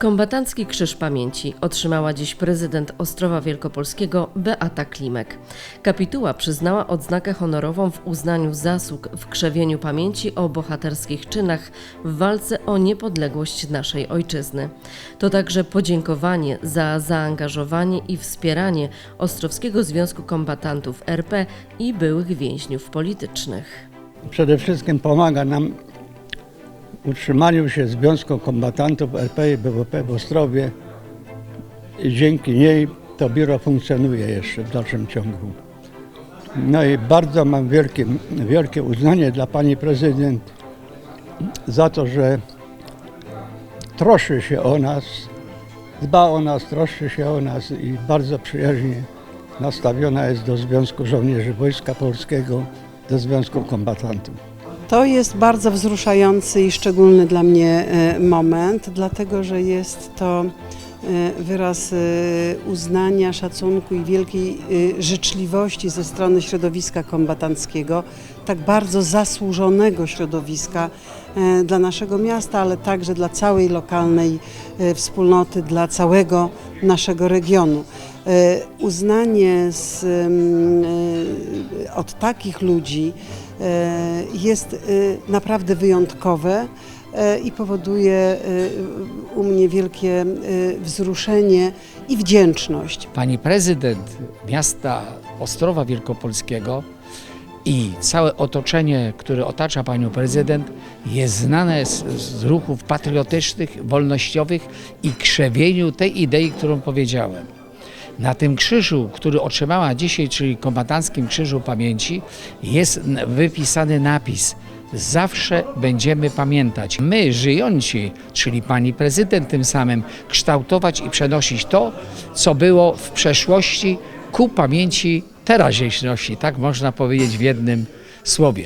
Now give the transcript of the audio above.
Kombatancki Krzyż Pamięci otrzymała dziś prezydent Ostrowa Wielkopolskiego Beata Klimek. Kapituła przyznała odznakę honorową w uznaniu zasług w krzewieniu pamięci o bohaterskich czynach w walce o niepodległość naszej ojczyzny. To także podziękowanie za zaangażowanie i wspieranie Ostrowskiego Związku Kombatantów RP i byłych więźniów politycznych. Przede wszystkim pomaga nam utrzymaniu się Związku Kombatantów RP i BWP w Ostrowie i dzięki niej to biuro funkcjonuje jeszcze w dalszym ciągu. No i bardzo mam wielkie, wielkie uznanie dla pani prezydent za to, że troszczy się o nas, dba o nas, troszczy się o nas i bardzo przyjaźnie nastawiona jest do Związku Żołnierzy Wojska Polskiego, do Związku Kombatantów. To jest bardzo wzruszający i szczególny dla mnie e, moment, dlatego że jest to wyraz e, uznania, szacunku i wielkiej e, życzliwości ze strony środowiska kombatanckiego, tak bardzo zasłużonego środowiska e, dla naszego miasta, ale także dla całej lokalnej e, wspólnoty, dla całego naszego regionu. E, Uznanie z, e, od takich ludzi e, jest e, naprawdę wyjątkowe e, i powoduje e, u mnie wielkie e, wzruszenie i wdzięczność. Pani prezydent miasta Ostrowa Wielkopolskiego i całe otoczenie, które otacza panią prezydent, jest znane z, z ruchów patriotycznych, wolnościowych i krzewieniu tej idei, którą powiedziałem. Na tym krzyżu, który otrzymała dzisiaj, czyli kombatanckim krzyżu pamięci, jest wypisany napis Zawsze będziemy pamiętać. My, żyjący, czyli pani prezydent tym samym, kształtować i przenosić to, co było w przeszłości ku pamięci teraźniejszości, tak można powiedzieć w jednym słowie.